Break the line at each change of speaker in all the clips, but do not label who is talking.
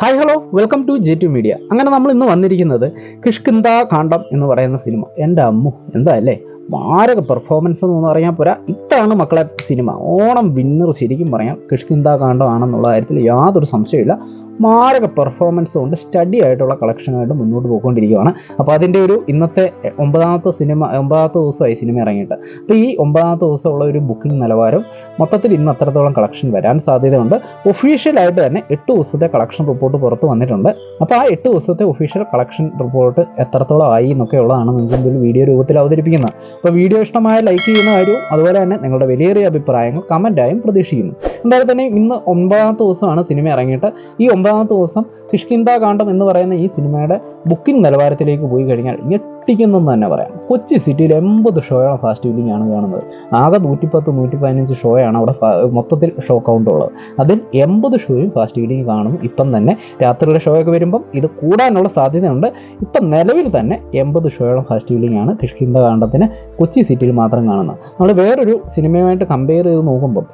Hi hello welcome to J two media അങ്ങനെ നമ്മൾ ഇന്ന് വന്നിരിക്കുന്നത് കിഷ്കിന്ത കാണ്ടം എന്ന് പറയുന്ന സിനിമ. എന്റെ അമ്മു എന്താ അല്ലേ? മാരക പെർഫോമൻസ് എന്ന് പറയാൻ പോരാ. ഇതാണ് മക്കളെ സിനിമ. ഓണം വിന്നർ ശരിക്കും പറയാം കിഷ്കിന്ത കാണ്ഡം ആണെന്നുള്ള കാര്യത്തിൽ യാതൊരു സംശയമില്ല മാരക പെർഫോമൻസ് കൊണ്ട് സ്റ്റഡി ആയിട്ടുള്ള കളക്ഷനായിട്ട് മുന്നോട്ട് പോയിക്കൊണ്ടിരിക്കുകയാണ്. അപ്പോൾ അതിന്റെ ഒരു ഇന്നത്തെ ഒമ്പതാമത്തെ സിനിമ ഒമ്പതാമത്തെ ദിവസമായി സിനിമ ഇറങ്ങിയിട്ട് അപ്പോൾ ഈ ഒമ്പതാമത്തെ ദിവസമുള്ള ഒരു ബുക്കിംഗ് നിലവാരം മൊത്തത്തിൽ ഇന്ന് അത്രത്തോളം കളക്ഷൻ വരാൻ സാധ്യതയുണ്ട്. ഒഫീഷ്യലായിട്ട് തന്നെ എട്ട് ദിവസത്തെ കളക്ഷൻ റിപ്പോർട്ട് പുറത്ത് വന്നിട്ടുണ്ട്. അപ്പോൾ ആ എട്ട് ദിവസത്തെ ഒഫീഷ്യൽ കളക്ഷൻ റിപ്പോർട്ട് എത്രത്തോളം ആയി എന്നൊക്കെ ഉള്ളതാണ് നിങ്ങൾക്ക് ഒരു വീഡിയോ രൂപത്തിൽ അവതരിപ്പിക്കുന്നത്. അപ്പോൾ വീഡിയോ ഇഷ്ടമായ ലൈക്ക് ചെയ്യുന്ന കാര്യവും അതുപോലെ തന്നെ നിങ്ങളുടെ വിലയേറിയ അഭിപ്രായങ്ങൾ കമന്റായും പ്രതീക്ഷിക്കുന്നു. എന്തായാലും തന്നെ ഇന്ന് ഒമ്പതാമത്തെ ദിവസമാണ് സിനിമ ഇറങ്ങിയിട്ട്. ഈ ഒമ്പതാമത്തെ ദിവസം കിഷ്കിന്ത കാണ്ഡം എന്ന് പറയുന്ന ഈ സിനിമയുടെ ബുക്കിംഗ് നിലവാരത്തിലേക്ക് പോയി കഴിഞ്ഞാൽ ഞെട്ടിക്കുന്നെന്ന് തന്നെ പറയാം. കൊച്ചി സിറ്റിയിൽ എൺപത് ഷോയാണ് ഫാസ്റ്റ് ബില്ലിംഗ് ആണ് കാണുന്നത്. ആകെ നൂറ്റിപ്പത്ത് നൂറ്റി പതിനഞ്ച് ഷോയാണ് അവിടെ മൊത്തത്തിൽ ഷോ കൗണ്ട് ഉള്ളത്. അതിൽ എൺപത് ഷോയും ഫാസ്റ്റ് ബില്ലിംഗ് കാണുന്നു ഇപ്പം തന്നെ രാത്രിയുടെ ഷോയൊക്കെ വരുമ്പം ഇത് കൂടാനുള്ള സാധ്യതയുണ്ട്. ഇപ്പം നിലവിൽ തന്നെ എൺപത് ഷോയോളം ഫാസ്റ്റ് ബില്ലിംഗ് ആണ് കിഷ്കിന്ത കാണ്ഡത്തിന് കൊച്ചി സിറ്റിയിൽ മാത്രം കാണുന്നത്. നമ്മൾ വേറൊരു സിനിമയുമായിട്ട് കമ്പയർ ചെയ്ത് നോക്കുമ്പം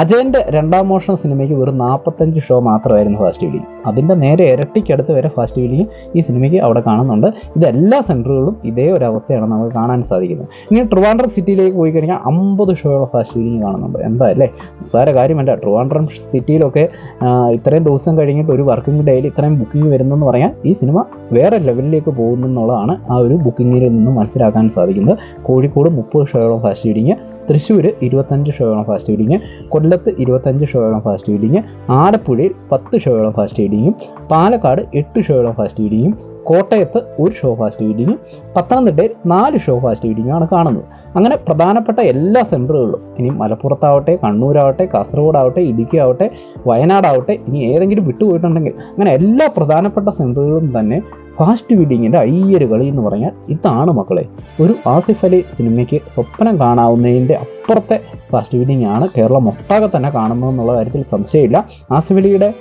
അജയന്റെ രണ്ടാം മോഷൻ സിനിമയ്ക്ക് വെറും നാൽപ്പത്തഞ്ച് ഷോ മാത്രമായിരുന്നു ഫാസ്റ്റ് ബില്ലിംഗ് അതിന്റെ നേരെ ഇരട്ടിക്കടുത്ത് വരെ ഫാസ്റ്റ് ബില്ലിംഗ് ഈ സിനിമയ്ക്ക് അവിടെ കാണുന്നുണ്ട്. ഇതെല്ലാ സെന്ററുകളും ഇതേ ഒരു അവസ്ഥയാണ് നമുക്ക് കാണാൻ സാധിക്കുന്നത്. ഇനി ട്രിവാൻഡ്രം സിറ്റിയിലേക്ക് പോയി കഴിഞ്ഞാൽ അമ്പത് ഷോയുള്ള ഫാസ്റ്റ് ബില്ലിംഗ് കാണുന്നുണ്ട്. എന്താ അല്ലേ? സാര കാര്യമല്ല. ട്രിവാൻഡ്രം സിറ്റിയിലൊക്കെ ഇത്രയും ദിവസം കഴിഞ്ഞിട്ട് ഒരു വർക്കിംഗ് ഡേയിൽ ഇത്രയും ബുക്കിംഗ് വരുന്നെന്ന് പറയാൻ ഈ സിനിമ വേറെ ലെവലിലേക്ക് പോകുന്നു എന്നുള്ളതാണ് ആ ഒരു ബുക്കിങ്ങിൽ നിന്നും മനസ്സിലാക്കാൻ സാധിക്കുന്നത്. കോഴിക്കോട് മുപ്പത് ഷോയോളം ഫാസ്റ്റ് ബില്ലിംഗ് തൃശ്ശൂർ ഇരുപത്തഞ്ച് ഷോയോളം ഫാസ്റ്റ് ബില്ലിംഗ് കൊല്ലത്ത് ഇരുപത്തഞ്ച് ഷോയോളം ഫാസ്റ്റ് ഫീഡിങ് ആലപ്പുഴയിൽ പത്ത് ഷോയോളം ഫാസ്റ്റ് ഫീഡിങ്ങും പാലക്കാട് എട്ട് ഷോയോളം ഫാസ്റ്റ് ബില്ലിങ്ങും കോട്ടയത്ത് ഒരു ഷോ ഫാസ്റ്റ് ബില്ലിങ്ങും പത്തനംതിട്ടയിൽ നാല് ഷോ ഫാസ്റ്റ് ആണ് കാണുന്നത്. അങ്ങനെ പ്രധാനപ്പെട്ട എല്ലാ സെന്ററുകളിലും ഇനി മലപ്പുറത്താവട്ടെ കണ്ണൂരാവട്ടെ കാസർഗോഡാവട്ടെ ഇടുക്കി ആവട്ടെ വയനാടാവട്ടെ ഇനി ഏതെങ്കിലും വിട്ടുപോയിട്ടുണ്ടെങ്കിൽ അങ്ങനെ എല്ലാ പ്രധാനപ്പെട്ട സെന്ററുകളും തന്നെ ഫാസ്റ്റ് വീഡിങ്ങിന്റെ അയ്യൊരു കളി എന്ന് പറഞ്ഞാൽ ഇതാണ് മക്കളെ. ഒരു ആസിഫ് അലി സിനിമയ്ക്ക് സ്വപ്നം കാണാവുന്നതിന്റെ അപ്പുറത്തെ ഫാസ്റ്റ് ബില്ലിംഗ് ആണ് കേരളം ഒട്ടാകെ തന്നെ കാണുന്നതെന്നുള്ള കാര്യത്തിൽ സംശയമില്ല. ആസിഫ് അലിയുടെ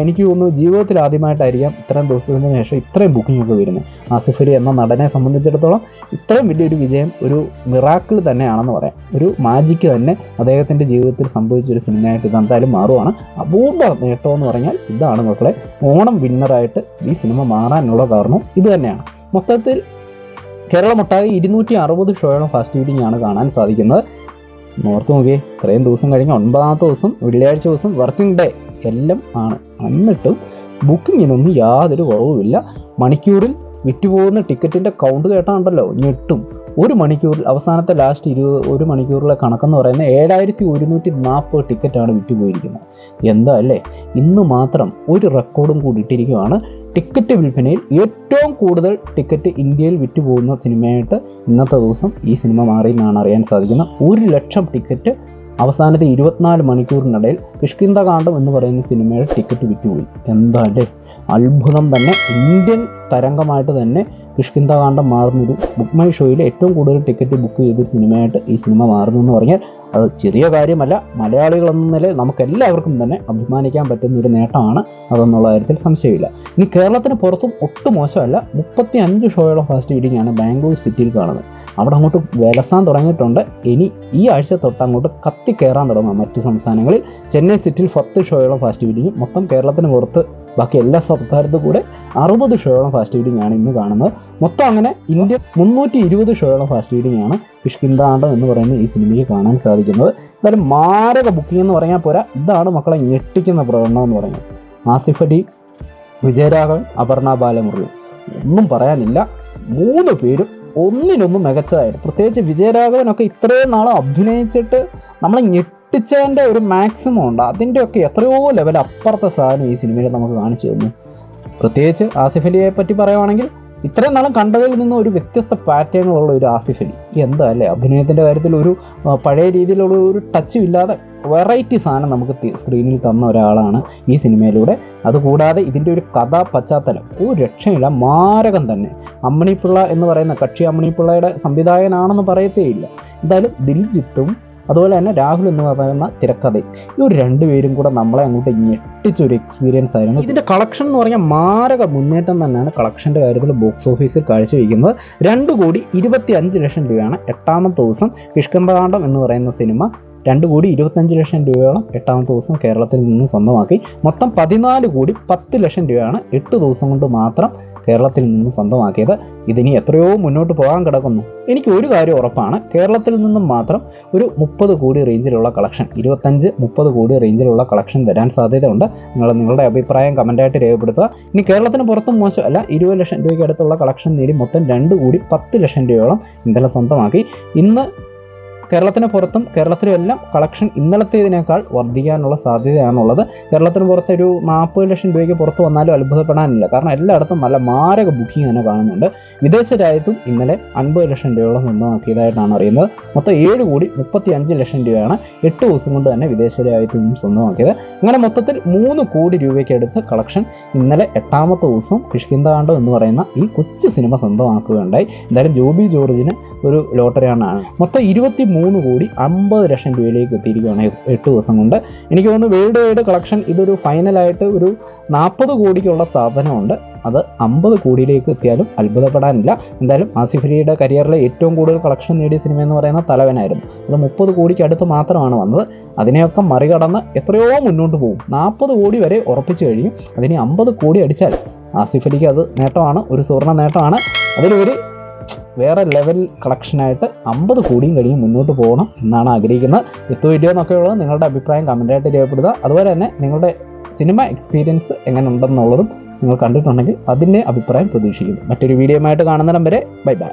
എനിക്ക് തോന്നുന്നു ജീവിതത്തിൽ ആദ്യമായിട്ടായിരിക്കാം ഇത്രയും ദിവസത്തിന് ശേഷം ഇത്രയും ബുക്കിംഗ് ഒക്കെ വരുന്നത്. ആസിഫ് അലി എന്ന നടനെ സംബന്ധിച്ചിടത്തോളം ഇത്രയും വലിയൊരു വിജയം ഒരു മിറാക്കിൾ തന്നെയാണെന്ന് പറയാം. ഒരു മാജിക്ക് തന്നെ അദ്ദേഹത്തിന്റെ ജീവിതത്തിൽ സംഭവിച്ച ഒരു സിനിമയായിട്ട് ഇത് എന്തായാലും മാറുവാണ്. അപൂർവ നേട്ടം എന്ന് പറഞ്ഞാൽ ഇതാണ് മക്കളെ. ഓണം വിന്നറായിട്ട് ഈ സിനിമ മാറാനുള്ള കാരണം ഇത് തന്നെയാണ്. മൊത്തത്തിൽ കേരളമൊട്ടാകെ ഇരുന്നൂറ്റി അറുപത് ഷോയോളം ഫാസ്റ്റ് ബീഡിംഗ് ആണ് കാണാൻ സാധിക്കുന്നത്. നോർത്ത് നോക്കിയേ ഇത്രയും ദിവസം കഴിഞ്ഞ് ഒൻപതാമത്തെ ദിവസം വെള്ളിയാഴ്ച ദിവസം വർക്കിംഗ് ഡേ എല്ലാം ആണ്. എന്നിട്ടും ബുക്കിങ്ങിനൊന്നും യാതൊരു കുറവുമില്ല. മണിക്കൂറിൽ വിറ്റുപോകുന്ന ടിക്കറ്റിന്റെ കൗണ്ട് കേട്ടാണ്ടല്ലോ ഞെട്ടും. ഒരു മണിക്കൂറിൽ അവസാനത്തെ ലാസ്റ്റ് ഇരുപത് ഒരു മണിക്കൂറിലെ കണക്കെന്ന് പറയുന്നത് ഏഴായിരത്തി ഒരുന്നൂറ്റി നാൽപ്പത് ടിക്കറ്റാണ് വിറ്റുപോയിരിക്കുന്നത്. എന്താ അല്ലേ? ഇന്ന് മാത്രം ഒരു റെക്കോർഡും കൂടി ഇട്ടിരിക്കുകയാണ്. ടിക്കറ്റ് വിൽപ്പനയിൽ ഏറ്റവും കൂടുതൽ ടിക്കറ്റ് ഇന്ത്യയിൽ വിറ്റുപോകുന്ന സിനിമയായിട്ട് ഇന്നത്തെ ദിവസം ഈ സിനിമ മാറി എന്നാണ് അറിയാൻ സാധിക്കുന്നത്. ഒരു ലക്ഷം ടിക്കറ്റ് അവസാനത്തെ ഇരുപത്തിനാല് മണിക്കൂറിനിടയിൽ കിഷ്കിന്ദ കാണ്ഡം എന്ന് പറയുന്ന സിനിമയുടെ ടിക്കറ്റ് വിറ്റുപോയി. എന്താ അല്ലേ അത്ഭുതം തന്നെ. ഇന്ത്യൻ തരംഗമായിട്ട് തന്നെ കിഷ്കിന്ദ കാണ്ഡം മാറുന്നൊരു ബുക്ക് മൈ ഷോയിൽ ഏറ്റവും കൂടുതൽ ടിക്കറ്റ് ബുക്ക് ചെയ്തൊരു സിനിമയായിട്ട് ഈ സിനിമ മാറുന്നു എന്ന് പറഞ്ഞാൽ അത് ചെറിയ കാര്യമല്ല. മലയാളികൾ എന്ന നിലയിൽ നമുക്കെല്ലാവർക്കും തന്നെ അഭിമാനിക്കാൻ പറ്റുന്ന ഒരു നേട്ടമാണ് അതെന്നുള്ള കാര്യത്തിൽ സംശയമില്ല. ഇനി കേരളത്തിന് പുറത്തും ഒട്ടും മോശമല്ല. മുപ്പത്തി അഞ്ച് ഷോയുള്ള ഫാസ്റ്റ് ബീഡിംഗ് ബാംഗ്ലൂർ സിറ്റിയിൽ കാണുന്നത്. അവിടെ അങ്ങോട്ട് വിലസാൻ തുടങ്ങിയിട്ടുണ്ട്. ഇനി ഈ ആഴ്ച തൊട്ട് അങ്ങോട്ട് കത്തി കയറാൻ തുടങ്ങാം മറ്റ് സംസ്ഥാനങ്ങളിൽ. ചെന്നൈ സിറ്റിയിൽ പത്ത് ഷോയോളം ഫാസ്റ്റ് ബീഡിങ്ങും മൊത്തം കേരളത്തിന് പുറത്ത് ബാക്കി എല്ലാ സംസ്ഥാനത്തും കൂടെ അറുപത് ഷോയോളം ഫാസ്റ്റ് ബീഡിംഗ് ആണ് ഇന്ന് കാണുന്നത്. മൊത്തം അങ്ങനെ ഇന്ത്യ മുന്നൂറ്റി ഇരുപത് ഷോയോളം ഫാസ്റ്റ് ബീഡിംഗ് ആണ് എന്ന് പറയുന്ന ഈ സിനിമയ്ക്ക് കാണാൻ സാധിക്കുന്നത്. എന്തായാലും മാരക ബുക്കിംഗ് എന്ന് പറഞ്ഞാൽ പോരാ. ഇതാണ് മക്കളെ ഞെട്ടിക്കുന്ന പ്രകടനം എന്ന് പറയുന്നത്. ആസിഫ് അലി വിജയരാഘവൻ അപർണ ബാലമുരളി. ഒന്നും പറയാനില്ല. മൂന്ന് പേരും ഒന്നിനൊന്നും മികച്ചതായിട്ട് പ്രത്യേകിച്ച് വിജയരാഘവനൊക്കെ ഇത്രയും നാളും അഭിനയിച്ചിട്ട് നമ്മളെ ഞെട്ടിച്ചതിന്റെ ഒരു മാക്സിമം ഉണ്ട്. അതിന്റെയൊക്കെ എത്രയോ ലെവൽ അപ്പുറത്തെ സാധനം ഈ സിനിമയിൽ നമുക്ക് കാണിച്ചു തന്നു. പ്രത്യേകിച്ച് ആസിഫ് അലിയെ പറ്റി പറയുവാണെങ്കിൽ ഇത്രയും നാളും കണ്ടതിൽ നിന്ന് ഒരു വ്യത്യസ്ത പാറ്റേണുള്ള ഒരു ആസിഫ് അലി. എന്താ അല്ലേ? അഭിനയത്തിന്റെ കാര്യത്തിൽ ഒരു പഴയ രീതിയിലുള്ള ഒരു ടച്ചും ഇല്ലാതെ വെറൈറ്റി സാധനം നമുക്ക് സ്ക്രീനിൽ തന്ന ഒരാളാണ് ഈ സിനിമയിലൂടെ. അതുകൂടാതെ ഇതിന്റെ ഒരു കഥാ പശ്ചാത്തലം ഒരു രക്ഷയില്ല മാരകം തന്നെ. അമ്മണിപ്പിള്ള എന്ന് പറയുന്ന കക്ഷി അമ്മണിപ്പിള്ളയുടെ സംവിധായകനാണെന്ന് പറയത്തേയില്ല. എന്തായാലും ദിൽജിത്തും അതുപോലെ തന്നെ രാഹുൽ എന്ന് പറയുന്ന തിരക്കഥയും ഈ ഒരു രണ്ടുപേരും കൂടെ നമ്മളെ അങ്ങോട്ട് ഞെട്ടിച്ചൊരു എക്സ്പീരിയൻസ് ആയിരുന്നു. ഇതിന്റെ കളക്ഷൻ എന്ന് പറഞ്ഞാൽ മാരക മുന്നേറ്റം തന്നെയാണ് കളക്ഷന്റെ കാര്യത്തിൽ ബോക്സ് ഓഫീസിൽ കാഴ്ചവെക്കുന്നത് രണ്ട് കോടി ഇരുപത്തി അഞ്ച് ലക്ഷം രൂപയാണ് എട്ടാമത്തെ ദിവസം കിഷ്കമ്പതാണ്ടം എന്ന് പറയുന്ന സിനിമ. രണ്ട് കോടി ഇരുപത്തഞ്ച് ലക്ഷം രൂപയോളം എട്ടാമത്തെ ദിവസം കേരളത്തിൽ നിന്ന് സ്വന്തമാക്കി. മൊത്തം പതിനാല് കോടി പത്ത് ലക്ഷം രൂപയാണ് എട്ട് ദിവസം കൊണ്ട് മാത്രം കേരളത്തിൽ നിന്ന് സ്വന്തമാക്കിയത്. ഇതിനി എത്രയോ മുന്നോട്ട് പോകാൻ കിടക്കുന്നു. എനിക്ക് ഒരു കാര്യം ഉറപ്പാണ്. കേരളത്തിൽ നിന്നും മാത്രം ഒരു മുപ്പത് കോടി റേഞ്ചിലുള്ള കളക്ഷൻ ഇരുപത്തഞ്ച് മുപ്പത് കോടി റേഞ്ചിലുള്ള കളക്ഷൻ വരാൻ സാധ്യതയുണ്ട്. നിങ്ങൾ നിങ്ങളുടെ അഭിപ്രായം കമന്റായിട്ട് രേഖപ്പെടുത്തുക. ഇനി കേരളത്തിന് പുറത്തും മോശമല്ല. ഇരുപത് ലക്ഷം രൂപയ്ക്ക് അടുത്തുള്ള കളക്ഷൻ നേടി മൊത്തം രണ്ട് കോടി പത്ത് ലക്ഷം രൂപയോളം ഇന്നലെ സ്വന്തമാക്കി. ഇന്ന് കേരളത്തിന് പുറത്തും കേരളത്തിലും എല്ലാം കളക്ഷൻ ഇന്നലത്തേതിനേക്കാൾ വർദ്ധിക്കാനുള്ള സാധ്യതയാണുള്ളത്. കേരളത്തിന് പുറത്ത് ഒരു നാൽപ്പത് ലക്ഷം രൂപയ്ക്ക് പുറത്ത് വന്നാലും അത്ഭുതപ്പെടാനില്ല. കാരണം എല്ലായിടത്തും നല്ല മാരക ബുക്കിംഗ് തന്നെ കാണുന്നുണ്ട്. വിദേശ രാജ്യത്തും ഇന്നലെ അൻപത് ലക്ഷം രൂപയോളം സ്വന്തമാക്കിയതായിട്ടാണ് അറിയുന്നത്. മൊത്തം ഏഴ് കോടി മുപ്പത്തി അഞ്ച് ലക്ഷം രൂപയാണ് എട്ട് ദിവസം കൊണ്ട് തന്നെ വിദേശ രാജ്യത്തു നിന്നും സ്വന്തമാക്കിയത്. അങ്ങനെ മൊത്തത്തിൽ മൂന്ന് കോടി രൂപയ്ക്ക് അടുത്ത് കളക്ഷൻ ഇന്നലെ എട്ടാമത്തെ ദിവസം കിഷ്കിന്താണ്ടം എന്ന് പറയുന്ന ഈ കൊച്ചു സിനിമ സ്വന്തമാക്കുകയുണ്ടായി. എന്തായാലും ജോബി ജോർജിന് ഒരു ലോട്ടറിയാണ്. മൊത്തം ഇരുപത്തി മൂന്ന് കോടി അമ്പത് ലക്ഷം രൂപയിലേക്ക് എത്തിയിരിക്കുകയാണ് എട്ട് ദിവസം കൊണ്ട്. എനിക്ക് തോന്നുന്നു വേൾഡ് വൈഡ് കളക്ഷൻ ഇതൊരു ഫൈനലായിട്ട് ഒരു നാൽപ്പത് കോടിക്കുള്ള സാധനമുണ്ട് അത് അമ്പത് കോടിയിലേക്ക് എത്തിയാലും അത്ഭുതപ്പെടാനില്ല. എന്തായാലും ആസിഫ് അലിയുടെ കരിയറിലെ ഏറ്റവും കൂടുതൽ കളക്ഷൻ നേടിയ സിനിമ എന്ന് പറയുന്ന തലവനായിരുന്നു. അത് മുപ്പത് കോടിക്ക് അടുത്ത് മാത്രമാണ് വന്നത്. അതിനെയൊക്കെ മറികടന്ന് എത്രയോ മുന്നോട്ട് പോകും. നാൽപ്പത് കോടി വരെ ഉറപ്പിച്ചു കഴിയും. അതിന് അമ്പത് കോടി അടിച്ചാൽ ആസിഫ് അലിക്ക് അത് നേട്ടമാണ് ഒരു സുവർണ നേട്ടമാണ്. അതിലുപരി വേറെ ലെവൽ കളക്ഷനായിട്ട് അമ്പത് കോടിയും കഴിയും മുന്നോട്ട് പോകണം എന്നാണ് ആഗ്രഹിക്കുന്നത്. എത്തു വീഡിയോ എന്നൊക്കെ എന്നൊക്കെയുള്ളത് നിങ്ങളുടെ അഭിപ്രായം കമന്റായിട്ട് രേഖപ്പെടുത്തുക. അതുപോലെ തന്നെ നിങ്ങളുടെ സിനിമ എക്സ്പീരിയൻസ് എങ്ങനെ ഉണ്ടെന്നുള്ളതും നിങ്ങൾ കണ്ടിട്ടുണ്ടെങ്കിൽ അതിന്റെ അഭിപ്രായം പ്രതീക്ഷിക്കുന്നു. മറ്റൊരു വീഡിയോയുമായിട്ട് കാണുന്നിടം വരെ ബൈ ബൈ